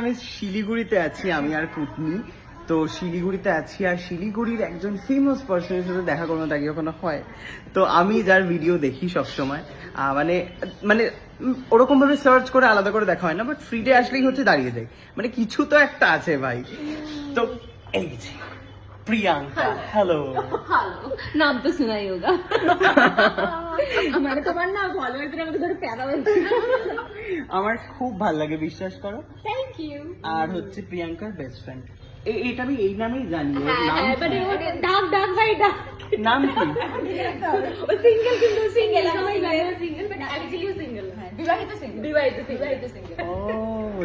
আমি শিলিগুড়িতে আছি, আমি আর কুটনি। তো শিলিগুড়িতে আছি আর শিলিগুড়ির একজন ফেমাস পার্সনের সাথে দেখা কোনো তাকে কখনো হয়। তো আমি যার ভিডিও দেখি সবসময় মানে মানে ওরকমভাবে ওরকম ভাবে সার্চ করে আলাদা করে দেখা হয় না বাট ফ্রিডে আসলেই হচ্ছে দাঁড়িয়ে যায় মানে কিছু তো একটা আছে ভাই। তো এই প্রিয়াঙ্কা হ্যালো নাম তো শোনাই হোগা মানে তোমার না আমাকে ধরে প্যারা আমার খুব ভালো লাগে বিশ্বাস করো। থ্যাংক ইউ আর হচ্ছে প্রিয়াঙ্কার বেস্ট ফ্রেন্ড এটা আমি এই নামেই জানি ডাক ডাক ভাই ডাক। নাম কি? ও সিঙ্গেল কিন্তু সিঙ্গেল সবাই সিঙ্গেল বাট অ্যাকচুয়ালি সিঙ্গেল হ্যাঁ বিবাহিত সিঙ্গেল বিবাহিত সিঙ্গেল বিবাহিত সিঙ্গেল ও।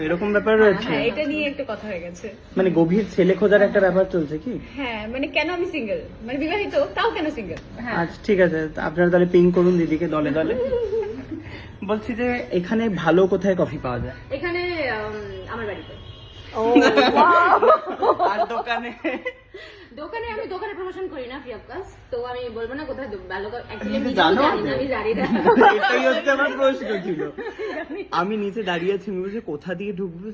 এরকম ব্যাপার রয়েছে? হ্যাঁ এটা নিয়ে একটু কথা হয়ে গেছে। মানে গভীর ছেলে খোঁজার একটা ব্যাপার চলছে কি? হ্যাঁ মানে কেন আমি সিঙ্গেল মানে বিবাহিত তাও কেন সিঙ্গেল হ্যাঁ। আচ্ছা ঠিক আছে আপনারা তাহলে পিং করুন দিদিকে দলে দলে। বলছি যে এখানে ভালো কোথায় কফি পাওয়া যায়? এখানে আমার বাড়িতে। আর দোকানে আমি দোকানে? প্রমোশন করি না ফ্রি অফ কস্ট তো আমি বলব না কোথায় ভালো অ্যাকচুয়ালি জানো? আমি জানি না। এটাই হচ্ছে আমার প্রশ্ন ছিল। আমি নিচে দাঁড়িয়ে আছি আমি বলছি কোথা দিয়ে ঢুকবে?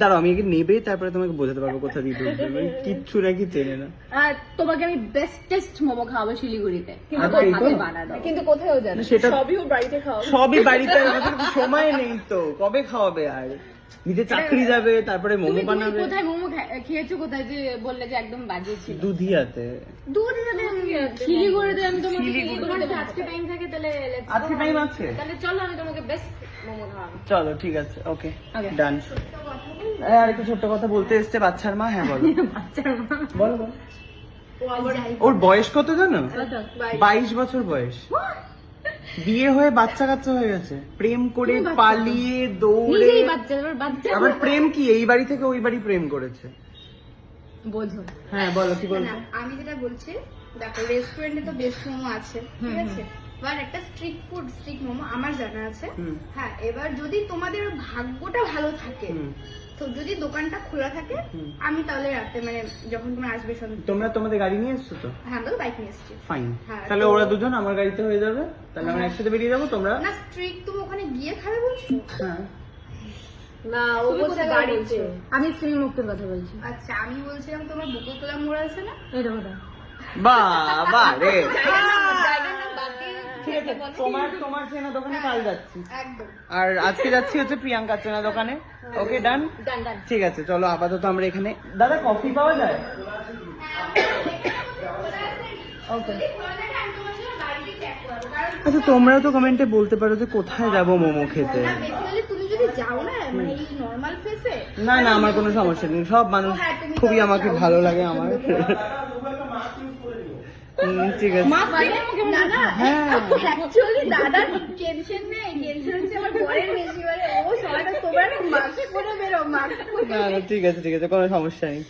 দাঁড়াও আমি আগে নেবে তারপরে তোমাকে বোঝাতে পারব কোথা দিয়ে ঢুকবে। কিচ্ছু নাকি চেনে না। আর তোমাকে আমি বেস্টেস্ট মোমো খাওয়াবো শিলিগুড়িতে। কিন্তু? হাতে কিন্তু কোথাও জানো? সেটা সবই বাড়িতে খাওয়াবো সবই বাড়িতে সময় নেই তো। কবে খাওয়াবে আর? নিজে চাকরি যাবে তারপরে মোমো বানাবে। কোথায় মোমো খেয়েছো কোথায় যে বললে যে একদম বাজে ছিল? দুধিয়াতে শিলিগুড়িতে আমি তোমাকে শিলিগুড়িতে। আজকে টাইম থাকে তাহলে আজকে time আছে? তাহলে চলো আমি তোমাকে বেস্ট মোমো খাওয়াবো। চলো ঠিক আছে ওকে. ডান আর একটু ছোট্ট কথা বলতে এসছে বাচ্চার মা? হ্যাঁ বলো। বাচ্চার মা। বলো বলো। ওর বয়স কত জানো? বাইশ। বছর বয়স। বিয়ে হয়ে বাচ্চা কাচ্চা হয়ে গেছে। প্রেম করে পালিয়ে দৌড়ে নিজেই বাচ্চা এবার বাচ্চা আবার প্রেম কি? এই বাড়ি থেকে ওই বাড়ি প্রেম করেছে। বোঝো। হ্যাঁ বলো কি বলছো? আমি যেটা বলছি দেখো রেস্টুরেন্টে তো বেস্ট মোমো আছে ঠিক আছে? এবার একটা স্ট্রিট ফুড স্ট্রিট মোমো আমার জানা আছে। হ্যাঁ এবার যদি তোমাদের ভাগ্যটা ভালো থাকে তো যদি দোকানটা খোলা থাকে আমি তাহলে রাতে মানে যখন তোমরা আসবে সন্ধ্যে তোমরা তোমাদের গাড়ি নিয়ে এসছো তো? হ্যাঁ আমরা বাইক নিয়ে এসেছি। ফাইন হ্যাঁ, তাহলে ওরা দুজন আমার গাড়িতে হয়ে যাবে। তাহলে আমরা একসাথে বেরিয়ে যাব তোমরা না স্ট্রিট তুমি ওখানে গিয়ে খাবে বলছো? হ্যাঁ। না ও বলছে কোথায় আমি স্ত্রী মুক্তের কথা বলছি। আচ্ছা আমি বলছিলাম তোমার বুকুল তোলা মোড় আছে না? এটা কথা বাবা রে। ঠিক আছে তোমার তোমার চেনা দোকানে কাল যাচ্ছি। আর আজকে যাচ্ছি হচ্ছে প্রিয়াঙ্কার চেনা দোকানে। ওকে ডান ডান ঠিক আছে চলো আপাতত আমরা এখানে দাদা কফি পাওয়া যায়? ওকে আচ্ছা তোমরাও তো কমেন্টে বলতে পারো যে কোথায় যাব মোমো খেতে। না না মানে না না আমার কোনো সমস্যা নেই। সব মানুষ হ্যাঁ, খুবই আমাকে ভালো লাগে আমার। ঠিক আছে। হ্যাঁ। অ্যাকচুয়ালি দাদার টেনশন নেই টেনশন হচ্ছে আমার বরের বেশি মানে ও সবাই তোমরা মাস্ক পরে বেরো মাস্ক না না ঠিক আছে ঠিক আছে কোনো সমস্যা নেই।